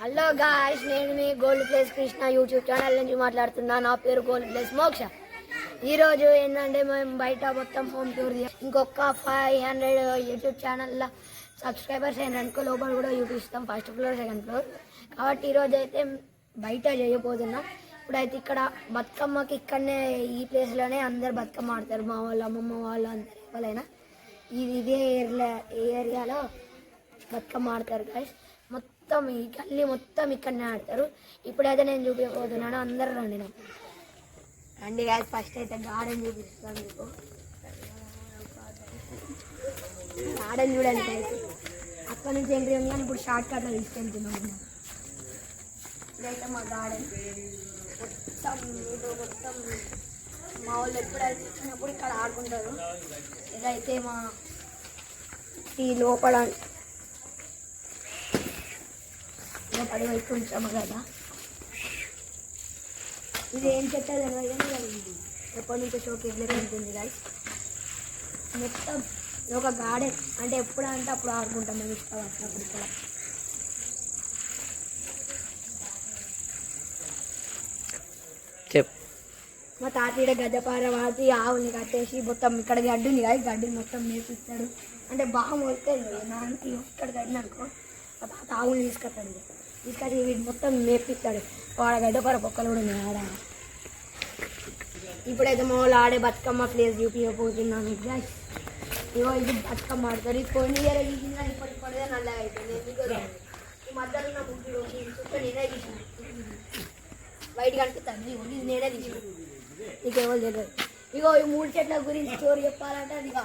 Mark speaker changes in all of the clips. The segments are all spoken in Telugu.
Speaker 1: హలో గాయస్ నేను మీ gold place Krishna YouTube channel నుంచి మాట్లాడుతున్నా. నా పేరు గోల్డ్ ప్లేస్ మోక్ష ఈరోజు ఏంటంటే మేము బయట మొత్తం హోమ్ టూర్ ఇంకొక ఫైవ్ హండ్రెడ్ యూట్యూబ్ ఛానల్లో సబ్స్క్రైబర్స్ అయిన అనుకో లోపల కూడా చూపిస్తాం. ఫస్ట్ ఫ్లోర్ సెకండ్ ఫ్లోర్ కాబట్టి ఈరోజు అయితే బయట చేయబోతున్నాం. ఇప్పుడైతే ఇక్కడ బతుకమ్మకి ఇక్కడనే ఈ ప్లేస్లోనే అందరు బతుకమ్మ ఆడతారు. మా వాళ్ళు అమ్మమ్మ వాళ్ళు అందరు ఎవరైనా. ఇది ఇదే ఏరియా ఏరియాలో బతుకమ్మ ఆడతారు గాయస్ మొత్తం ఈ గల్లీ మొత్తం ఇక్కడనే ఆడతారు. ఇప్పుడైతే నేను చూపించబోతున్నాను. అందరు రండి నాకు. రండి గాయస్ ఫస్ట్ అయితే గార్డెన్ చూపిస్తాను మీకు. గార్డెన్ చూడండి అక్కడ నుంచి ఎంట్రీ ఉంది కానీ ఇప్పుడు షార్ట్ కట్లో తీసుకెళ్తున్నాం ఇదైతే మా గార్డెన్. మొత్తం మొత్తం మా వాళ్ళు ఎప్పుడైతే వచ్చినప్పుడు ఇక్కడ ఆడుకుంటారు. ఇదైతే మా ఈ లోపల లోపలి వైపు ఉంచాము కదా. ఇది ఏం చెట్టు తెలియదు కానీ ఇది ఎప్పటి నుంచో షోకేజ్లో ఉంటుంది గాయస్ మొత్తం ఒక గార్డెన్ అంటే ఎప్పుడు అంటే అప్పుడు ఆడుకుంటాం మేము ఇష్టం వచ్చినప్పుడు ఇక్కడ
Speaker 2: చెప్
Speaker 1: మా తాతయ్య గడ్డపార వాటి ఆవుని కట్టేసి మొత్తం ఇక్కడ గడ్డి ఉంది కదా గడ్డిని మొత్తం మేపిస్తాడు. అంటే బాగా మొలుతుంది నాన్నకి ఇక్కడ గడ్డి అనుకో మా తాత ఆవుని తీసుకొస్తాడు. తీసుకొచ్చి వీటి మొత్తం మేపిస్తాడు వాడ గడ్డపార పొక్కలు కూడా ఉన్నాయి ఆడ ఇప్పుడైతే మా వాళ్ళు ఆడే బతుకమ్మ ప్లేస్ చూపించబోతున్నాను. Guys. ఇగో ఇది బతుకమ్మ ఆడతారు. ఇది కొన్ని ఇయర్ గీసిన ఇప్పటికి పడితే నల్లగా అయిపోయింది. ఈ మధ్యలో ఉన్న ముగ్గురు చుట్టూ నేనే గీసిన బయట కనిపిస్తాను. ఇది నేనే తీసిన. నీకేమో ఎవరు తెలియదు ఇగో ఈ మూడు చెట్ల గురించి స్టోరీ చెప్పాలంటే అది ఇక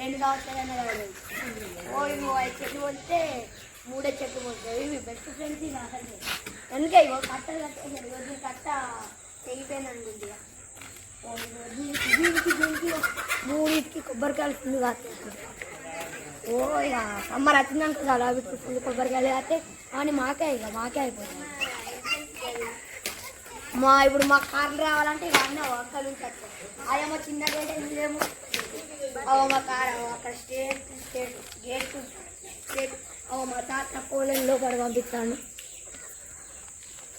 Speaker 1: రెండు సంవత్సరాలు అనేది ఓ ఇగో ఐదు చెట్లు వస్తే మూడే చెట్లు పోతాయి మీ బెస్ట్ ఫ్రెండ్స్ ఇక అసలు ఎందుకే ఇగో కట్టలు కట్టేసారు ఇగో దీని కట్ట తెగిపోయింది అనుకుంది ఇక. దీనికి దీనికి మూడింటికి కొబ్బరికాయలు ఫుల్ కాస్తాయి. ఓ ఇక సమ్మర్ వచ్చిందనుకో చాలా వీటికి ఫుల్ కొబ్బరికాయలు కాస్తే అని మాకే ఇక మాకే అయిపోతుంది మా ఇప్పుడు మా కార్లు రావాలంటే ఇక అన్న ఒక్క అదేమో చిన్న గేట్ ఇదేమో అవో మా కార్ అక్కడ స్టేట్ స్టేట్ గేట్ స్టేట్ మా తాత కోళ్ళని లోపల పంపిస్తాను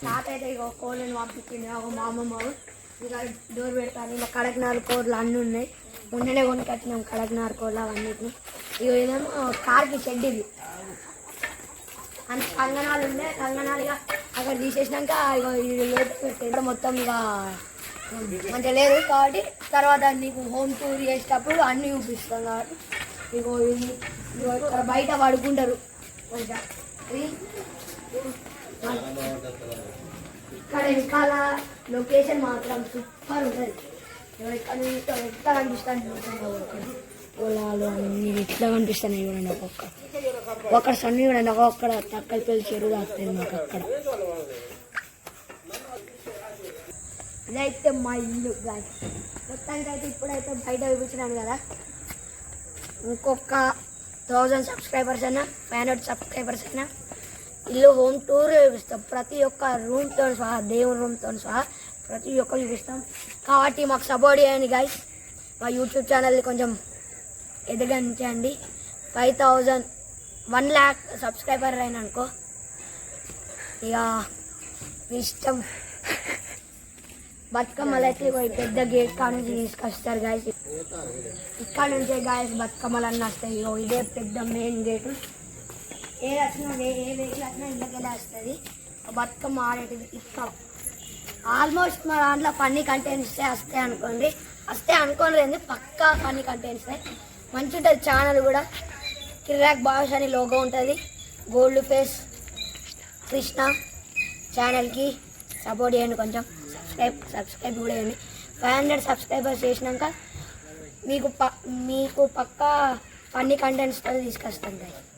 Speaker 1: తాత అయితే ఇక కోళ్ళని పంపించింది ఒక మా అమ్మమ్మ ఇక డోర్ పెడతాను ఇలా కడక్నార్ కోళ్ళు అన్నీ ఉన్నాయి. మొన్ననే కొనుకొచ్చినాం కడక్నార్ కోళ్ళు అవన్నిటిని. ఇక ఏదేమో కార్కి షెడ్ ఇది. అంత కంగనాలు ఉన్నాయి. కంగనాలు ఇక అక్కడ తీసేసినాక ఇక ఇది లేదు మొత్తం ఇక మంచిగా లేదు కాబట్టి తర్వాత నీకు హోమ్ టూర్ చేసేటప్పుడు అన్నీ చూపిస్తాం కాబట్టి. ఇగో ఇది ఇక్కడ బయట పడుకుంటారు. ఇక్కడ వెనకాల లొకేషన్ మాత్రం సూపర్ ఉంటుంది. ఇక్కడ ఎట్లా కనిపిస్తాను పొలాలు అన్నీ ఎట్లా కనిపిస్తున్నాయి చూడండి ఒక్కొక్క ఒకటి సన్ని చూడండి ఒక్కొక్కడ తక్కల పెళ్ళి చెరువు వస్తుంది మాకు అక్కడ. ఇదైతే మా ఇల్లు మొత్తానికి అయితే ఇప్పుడైతే బయట చూపించినాను కదా. ఇంకొక థౌజండ్ సబ్స్క్రైబర్స్ అయినా ఫైవ్ హండ్రెడ్ సబ్స్క్రైబర్స్ అయినా ఇల్లు హోమ్ టూర్ చూపిస్తాం. ప్రతి ఒక్క రూమ్తో సహా దేవుని రూమ్తో సహా ప్రతి ఒక్క చూపిస్తాం. కాబట్టి మాకు సపోర్ట్ చేయండి గాయస్ మా యూట్యూబ్ ఛానల్ని కొంచెం ఎదగంచండి. Five thousand one lakh subscriber అయిన అనుకో. ఇక మీ ఇష్టం. బతుకమ్మలైతే అయితే పెద్ద గేట్ కాడ నుంచి తీసుకొస్తారు గాయస్ ఇక్కడ నుంచే గాయస్ బతుకమ్మలు అన్నీ వస్తాయి. ఇగో ఇదే పెద్ద మెయిన్ గేటు ఏ వచ్చినా ఏ ఏ వెహికల్ వచ్చినా ఇళ్ళకెళ్ళి వస్తుంది. బతుకమ్మ ఆడేటిది ఇక్కడ. ఆల్మోస్ట్ మా దాంట్లో ఫన్నీ కంటెంట్స్ వస్తాయి అనుకోండి. వస్తాయి అనుకోలేదు పక్కా ఫన్నీ కంటెంట్స్ మంచి ఉంటుంది ఛానల్ కూడా. కిరాక్ భాష అని లోగో ఉంటుంది. గోల్డ్ ఫేస్ కృష్ణ ఛానల్కి సపోర్ట్ చేయండి కొంచెం. సబ్స్క్రైబ్ సబ్స్క్రైబ్ కూడా చేయండి. ఫైవ్ హండ్రెడ్ సబ్స్క్రైబర్స్ చేసినాక మీకు ప మీకు పక్కా అన్ని కంటెంట్స్ తీసుకొస్తాం guys.